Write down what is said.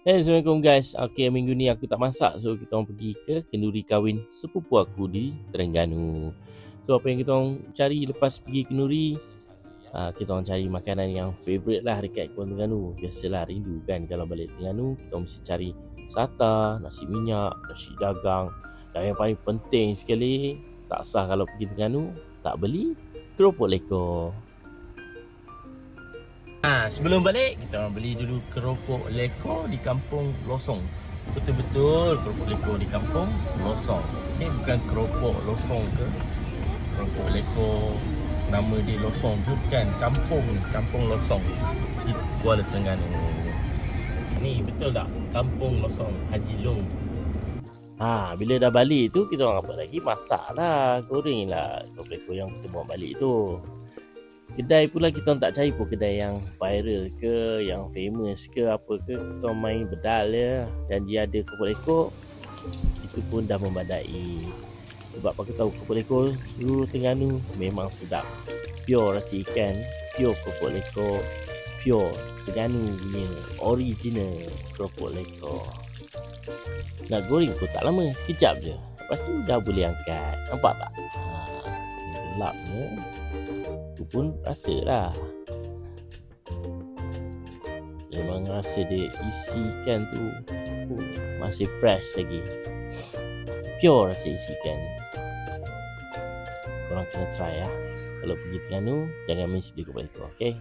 Hey, Assalamualaikum guys. Okay, minggu ni aku tak masak. So, kita orang pergi ke kenduri kahwin sepupu aku di Terengganu. So, apa yang kita orang cari lepas pergi kenduri? Uh, kita orang cari makanan yang favourite lah dekat Kuala Terengganu. Biasalah rindu kan kalau balik Terengganu. Kita orang mesti cari sata, nasi minyak, nasi dagang. Dan yang paling penting sekali, tak sah kalau pergi Terengganu, tak beli keropok lekor. Ha, sebelum balik, kita beli dulu keropok leko di kampung Losong. Betul-betul keropok leko di kampung Losong. Okey, bukan keropok Losong ke. Keropok leko nama dia Losong tu bukan kampung kampung Losong di Kuala Terengganu. Ni betul tak? Kampung Losong Haji Long. Ha, bila dah balik tu kita orang apa lagi? Masak lah, goreng lah keropok leko yang kita bawa balik tu. Kedai pula kita tak cari pun kedai yang viral ke, yang famous ke apa ke. Kita main bedal ya. Dan dia ada kepul ekor. Itu pun dah membadai. Sebab aku tahu kepul ekor seluruh Terengganu memang sedap. Pure rasa ikan, pure kepul ekor, pure Terengganu punya original kepul ekor. Nak goreng pun tak lama, sekejap je. Lepas tu dah boleh angkat. Nampak tak? Ha, gelapnya tu pun rasa lah. Memang rasa dia isi ikan tu uh, masih fresh lagi. Pure rasa isi ikan korang kena try lah. Kalau pergi Terengganu jangan miss beli kepala itu okay